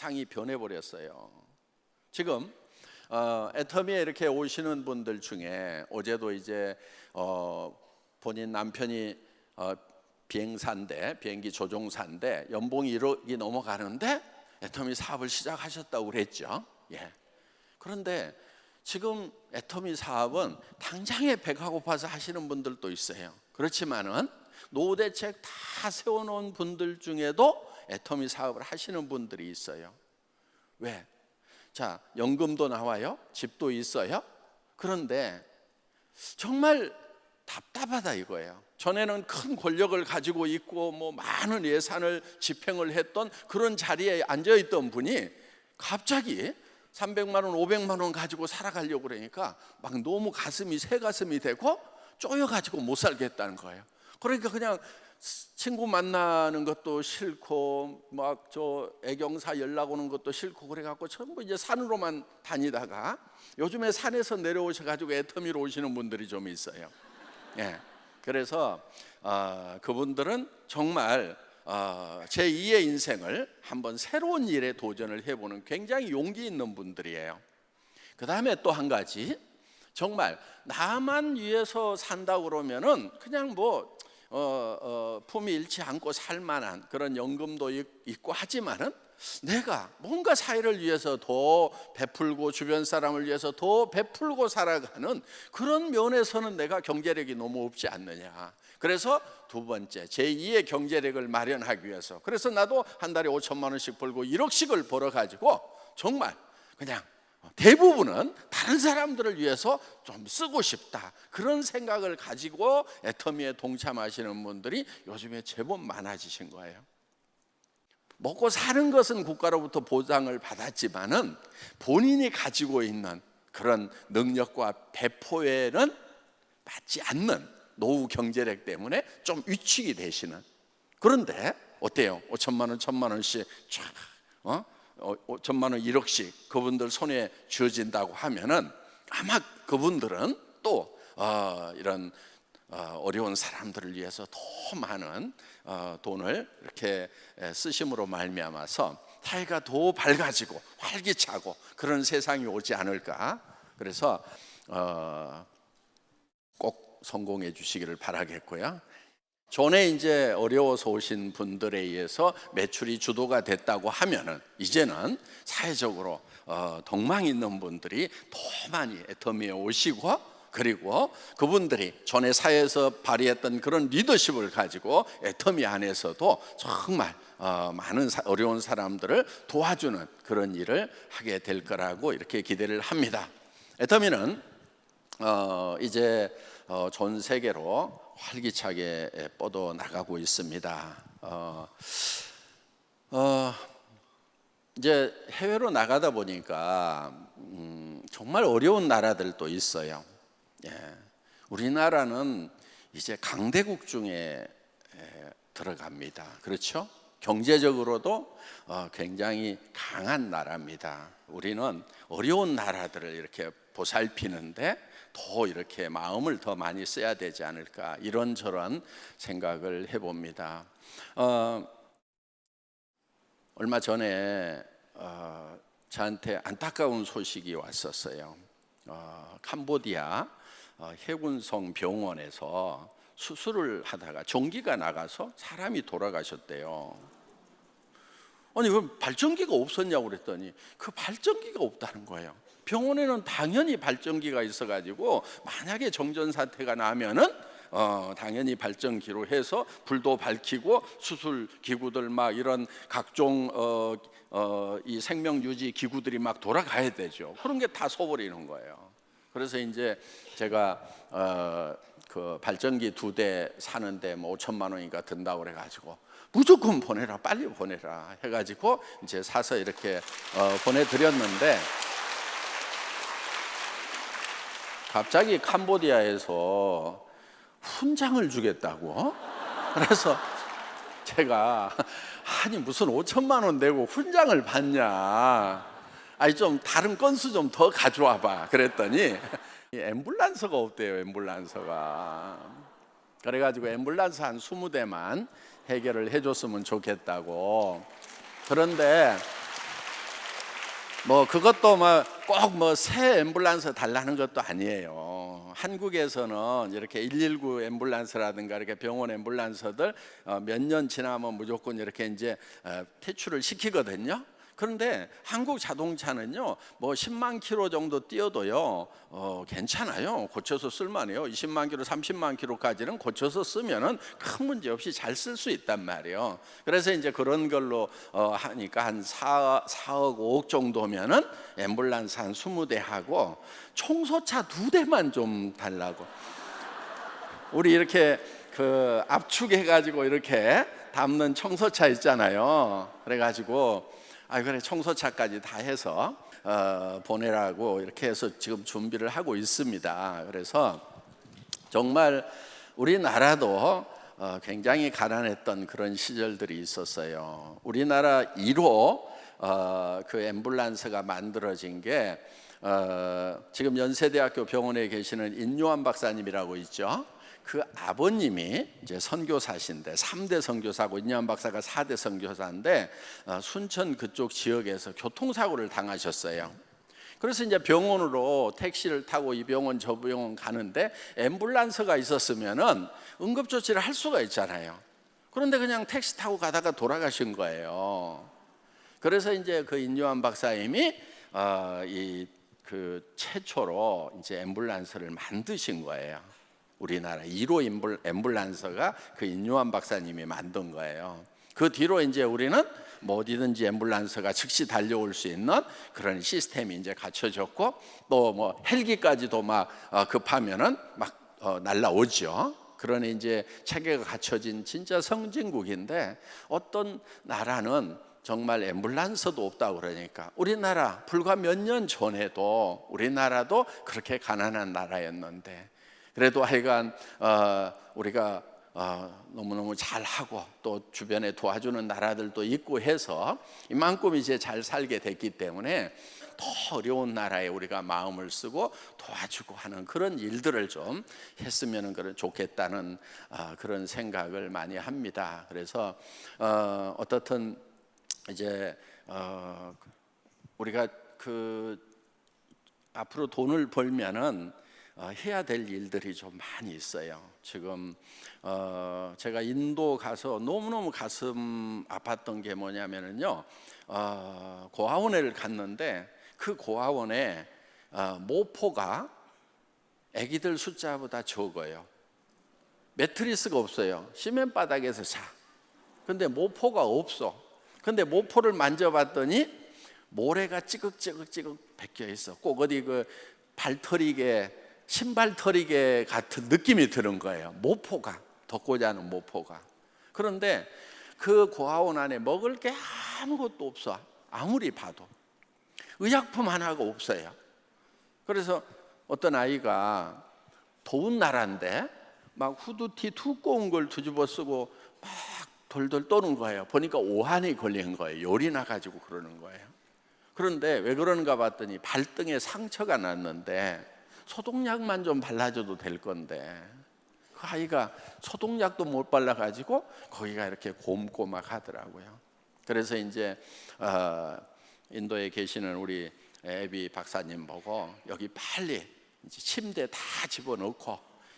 세상이 변해버렸어요. 지금 어, 애터미에 이렇게 오시는 분들 중에 어제도 이제 어, 본인 남편이 어, 비행사인데 비행기 조종사인데 연봉이 1억이 넘어가는데 애터미 사업을 시작하셨다고 그랬죠. 예. 그런데 지금 애터미 사업은 당장에 배가 고파서 하시는 분들도 있어요. 그렇지만은 노후 대책 다 세워놓은 분들 중에도 애터미 사업을 하시는 분들이 있어요. 왜? 자, 연금도 나와요. 집도 있어요. 그런데 정말 답답하다 이거예요. 전에는 큰 권력을 가지고 있고 뭐 많은 예산을 집행을 했던 그런 자리에 앉아 있던 분이 갑자기 300만 원, 500만 원 가지고 살아가려고 그러니까 막 너무 가슴이 새 가슴이 되고 쪼여 가지고 못 살겠다는 거예요. 그러니까 그냥 친구 만나는 것도 싫고 막 저 애경사 연락 오는 것도 싫고 그래 갖고 전부 이제 산으로만 다니다가 요즘에 산에서 내려오셔 가지고 애터미로 오시는 분들이 좀 있어요. 예. 그래서 어, 그분들은 정말 어, 제 2의 인생을 한번 새로운 일에 도전을 해보는 굉장히 용기 있는 분들이에요. 그 다음에 또 한 가지 정말 나만 위해서 산다 그러면은 그냥 뭐 어, 어, 품이 잃지 않고 살만한 그런 연금도 있- 있고 하지만은 내가 뭔가 사회를 위해서 더 베풀고 주변 사람을 위해서 더 베풀고 살아가는 그런 면에서는 내가 경제력이 너무 없지 않느냐. 그래서 두 번째 제2의 경제력을 마련하기 위해서 그래서 나도 한 달에 5천만 원씩 벌고 1억씩을 벌어 가지고 정말 그냥 대부분은 다른 사람들을 위해서 좀 쓰고 싶다 그런 생각을 가지고 애터미에 동참하시는 분들이 요즘에 제법 많아지신 거예요. 먹고 사는 것은 국가로부터 보장을 받았지만은 본인이 가지고 있는 그런 능력과 배포에는 맞지 않는 노후 경제력 때문에 좀 위축이 되시는 그런데 어때요? 5천만 원, 천만 원씩 쫙 어? 어, 5천만 원, 1억씩 그분들 손에 쥐어진다고 하면은 아마 그분들은 또 어, 이런 어, 어려운 사람들을 위해서 더 많은 어, 돈을 이렇게 에, 쓰심으로 말미암아서 사회가 더 밝아지고 활기차고 그런 세상이 오지 않을까. 그래서 어, 꼭 성공해 주시기를 바라겠고요. 전에 이제 어려워서 오신 분들에 의해서 매출이 주도가 됐다고 하면은 이제는 사회적으로 어, 덕망 있는 분들이 더 많이 애터미에 오시고 그리고 그분들이 전에 사회에서 발휘했던 그런 리더십을 가지고 애터미 안에서도 정말 어, 많은 사- 어려운 사람들을 도와주는 그런 일을 하게 될 거라고 이렇게 기대를 합니다. 애터미는 어, 이제 어, 전 세계로 활기차게 뻗어 나가고 있습니다. 어, 어, 이제 해외로 나가다 보니까 음, 정말 어려운 나라들도 있어요. 예. 우리나라는 이제 강대국 중에 에, 들어갑니다. 그렇죠? 경제적으로도 어, 굉장히 강한 나라입니다. 우리는 어려운 나라들을 이렇게 보살피는데 더 이렇게 마음을 더 많이 써야 되지 않을까 이런저런 생각을 해봅니다. 어, 얼마 전에 어, 저한테 안타까운 소식이 왔었어요. 어, 캄보디아 어, 해군성 병원에서 수술을 하다가 전기가 나가서 사람이 돌아가셨대요. 아니 왜 발전기가 없었냐고 그랬더니 그 발전기가 없다는 거예요. 병원에는 당연히 발전기가 있어가지고 만약에 정전 사태가 나면은 어, 당연히 발전기로 해서 불도 밝히고 수술 기구들 막 이런 각종 어, 어, 이 생명 유지 기구들이 막 돌아가야 되죠. 그런 게 다 서버리는 거예요. 그래서 이제 제가 어, 그 발전기 두 대 사는데 뭐 5천만 원인가 든다고 그래가지고 무조건 보내라 빨리 보내라 해가지고 이제 사서 이렇게 어, 보내드렸는데 갑자기 캄보디아에서 훈장을 주겠다고 그래서 제가 아니 무슨 5천만 원 내고 훈장을 받냐. 아니 좀 다른 건수 좀 더 가져와 봐 그랬더니 이 앰뷸런스가 없대요 앰뷸런스가 그래가지고 앰뷸런스 한 20대만 해결을 해줬으면 좋겠다고 그런데 뭐 그것도 뭐 꼭 뭐 새 앰뷸런스 달라는 것도 아니에요. 한국에서는 이렇게 119 앰뷸런스라든가 이렇게 병원 앰뷸런스들 어, 몇년 지나면 무조건 이렇게 이제 어, 퇴출을 시키거든요. 그런데 한국 자동차는요, 뭐 10만 킬로 정도 뛰어도요, 어, 괜찮아요. 고쳐서 쓸만해요. 20만 킬로, 30만 킬로까지는 고쳐서 쓰면은 큰 문제 없이 잘 쓸 수 있단 말이에요. 그래서 이제 그런 걸로 어, 하니까 한 4, 4억, 5억 정도면은 앰뷸런스 한 20대 하고 청소차 두 대만 좀 달라고. 우리 이렇게 그 압축해 가지고 이렇게 담는 청소차 있잖아요. 그래 가지고 아 그래 청소차까지 다 해서 어, 보내라고 이렇게 해서 지금 준비를 하고 있습니다. 그래서 정말 우리나라도 어, 굉장히 가난했던 그런 시절들이 있었어요. 우리나라 1호 어, 그 앰뷸런스가 만들어진 게 어, 지금 연세대학교 병원에 계시는 인요한 박사님이라고 있죠. 그 아버님이 이제 선교사신데 3대 선교사고 인요한 박사가 4대 선교사인데 어, 순천 그쪽 지역에서 교통사고를 당하셨어요. 그래서 이제 병원으로 택시를 타고 이 병원 저 병원 가는데 앰뷸런스가 있었으면은 응급 조치를 할 수가 있잖아요. 그런데 그냥 택시 타고 가다가 돌아가신 거예요. 그래서 이제 그 인요한 박사님이 어, 이그 최초로 이제 앰뷸런스를 만드신 거예요. 우리나라 1호 앰뷸- 앰뷸런스가 그 인요한 박사님이 만든 거예요. 그 뒤로 이제 우리는 뭐 어디든지 앰뷸런스가 즉시 달려올 수 있는 그런 시스템이 이제 갖춰졌고 또 뭐 헬기까지도 막 어, 급하면은 막 어, 날라오죠. 그런 이제 체계가 갖춰진 진짜 성진국인데 어떤 나라는 정말 앰뷸런스도 없다고 그러니까 우리나라 불과 몇 년 전에도 우리나라도 그렇게 가난한 나라였는데 그래도 하여간 어, 우리가 어, 너무너무 잘하고 또 주변에 도와주는 나라들도 있고 해서 이만큼 이제 잘 살게 됐기 때문에 더 어려운 나라에 우리가 마음을 쓰고 도와주고 하는 그런 일들을 좀 했으면 좋겠다는 아, 그런 생각을 많이 합니다. 그래서 어, 어떻든 이제 어, 우리가 그 앞으로 돈을 벌면은 어, 해야 될 일들이 좀 많이 있어요. 지금 어, 제가 인도 가서 너무너무 가슴 아팠던 게 뭐냐면은요. 어, 고아원을 갔는데 그 고아원에 어, 모포가 아기들 숫자보다 적어요. 매트리스가 없어요. 시멘 바닥에서 자. 근데 모포가 없어. 근데 모포를 만져봤더니 모래가 찌극찌극찌극 벗겨 있어. 꼭 어디 그 발털이게 신발 털이게 같은 느낌이 드는 거예요. 모포가 덮고 자는 모포가. 그런데 그 고아원 안에 먹을 게 아무것도 없어. 아무리 봐도 의약품 하나가 없어요. 그래서 어떤 아이가 더운 나라인데 막 후드티 두꺼운 걸 뒤집어 쓰고 막 돌돌 떠는 거예요. 보니까 오한이 걸린 거예요. 열이 나가지고 그러는 거예요. 그런데 왜 그러는가 봤더니 발등에 상처가 났는데 소독약만 좀 발라줘도 될 건데 그 아이가 소독약도 못 발라가지고 거기가 이렇게 곰고 막 하더라고요. 그래서 이제 어, 인도에 계시는 우리 애비 박사님 보고 여기 빨리 침대 다 집어넣고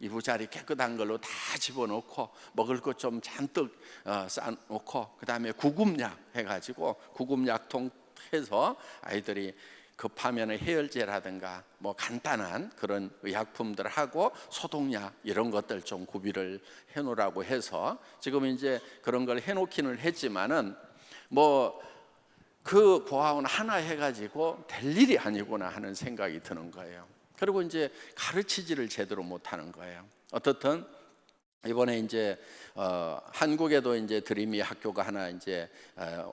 이부자리 깨끗한 걸로 다 집어넣고 먹을 것 좀 잔뜩 어, 싸놓고 그 다음에 구급약 해가지고 구급약통 해서 아이들이 급하면 해열제라든가 뭐 간단한 그런 의약품들 하고 소독약 이런 것들 좀 구비를 해놓으라고 해서 지금 이제 그런 걸 해놓기는 했지만은 뭐 그 고아원 하나 해가지고 될 일이 아니구나 하는 생각이 드는 거예요. 그리고 이제 가르치지를 제대로 못하는 거예요. 어떻든 이번에 이제 어, 한국에도 이제 드림이 학교가 하나 이제 어,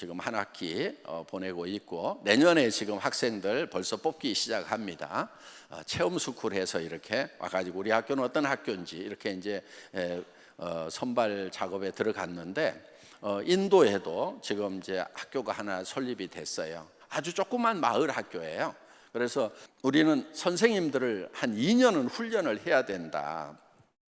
지금 한 학기 어, 보내고 있고 내년에 지금 학생들 벌써 뽑기 시작합니다. 어, 체험 스쿨해서 이렇게 와가지고 우리 학교는 어떤 학교인지 이렇게 이제 에, 어, 선발 작업에 들어갔는데 어, 인도에도 지금 이제 학교가 하나 설립이 됐어요. 아주 조그만 마을 학교예요. 그래서 우리는 선생님들을 한 2년은 훈련을 해야 된다.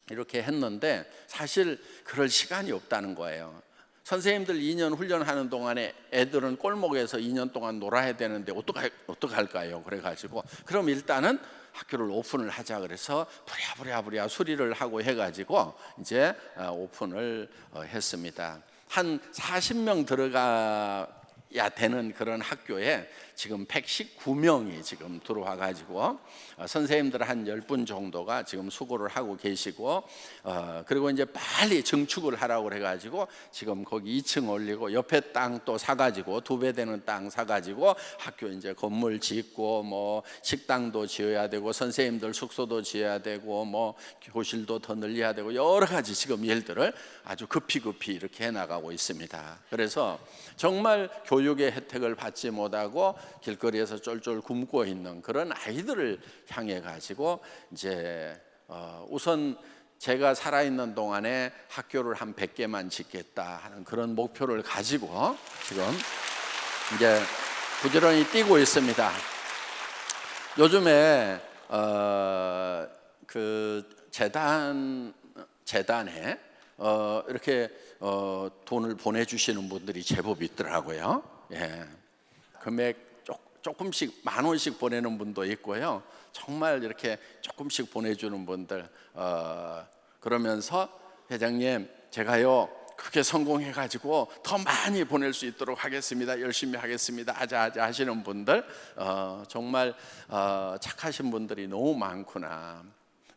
이렇게 했는데 사실 그럴 시간이 없다는 거예요. 선생님들 2년 훈련하는 동안에 애들은 골목에서 2년 동안 놀아야 되는데 어떡할, 어떡할까요? 그래가지고 그럼 일단은 학교를 오픈을 하자 그래서 부랴부랴부랴 수리를 하고 해가지고 이제 어, 오픈을 어, 했습니다. 한 40명 들어가 야 되는 그런 학교에 지금 119명이 지금 들어와 가지고 어, 선생님들 한 10분 정도가 지금 수고를 하고 계시고 어, 그리고 이제 빨리 증축을 하라고 그래 가지고 지금 거기 2층 올리고 옆에 땅 또 사 가지고 두 배 되는 땅 사 가지고 학교 이제 건물 짓고 뭐 식당도 지어야 되고 선생님들 숙소도 지어야 되고 뭐 교실도 더 늘려야 되고 여러 가지 지금 일들을 아주 급히 급히 이렇게 해 나가고 있습니다. 그래서 정말 교육 의 혜택을 받지 못하고 길거리에서 쫄쫄 굶고 있는 그런 아이들을 향해 가지고 이제 어 우선 제가 살아있는 동안에 학교를 한 100개만 짓겠다 하는 그런 목표를 가지고 지금 이제 부지런히 뛰고 있습니다. 요즘에 어, 그 재단 재단에 어, 이렇게 어, 돈을 보내주시는 분들이 제법 있더라고요. 예. 금액 조, 조금씩 만 원씩 보내는 분도 있고요. 정말 이렇게 조금씩 보내주는 분들 어, 그러면서 회장님 제가요 크게 성공해 가지고 더 많이 보낼 수 있도록 하겠습니다. 열심히 하겠습니다. 아자아자 하시는 분들 어, 정말 어, 착하신 분들이 너무 많구나.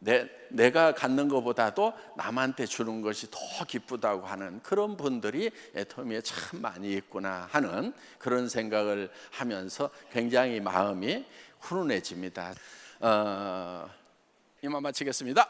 내, 내가 갖는 것보다도 남한테 주는 것이 더 기쁘다고 하는 그런 분들이 애터미에 참 많이 있구나 하는 그런 생각을 하면서 굉장히 마음이 훈훈해집니다. 어, 이만 마치겠습니다.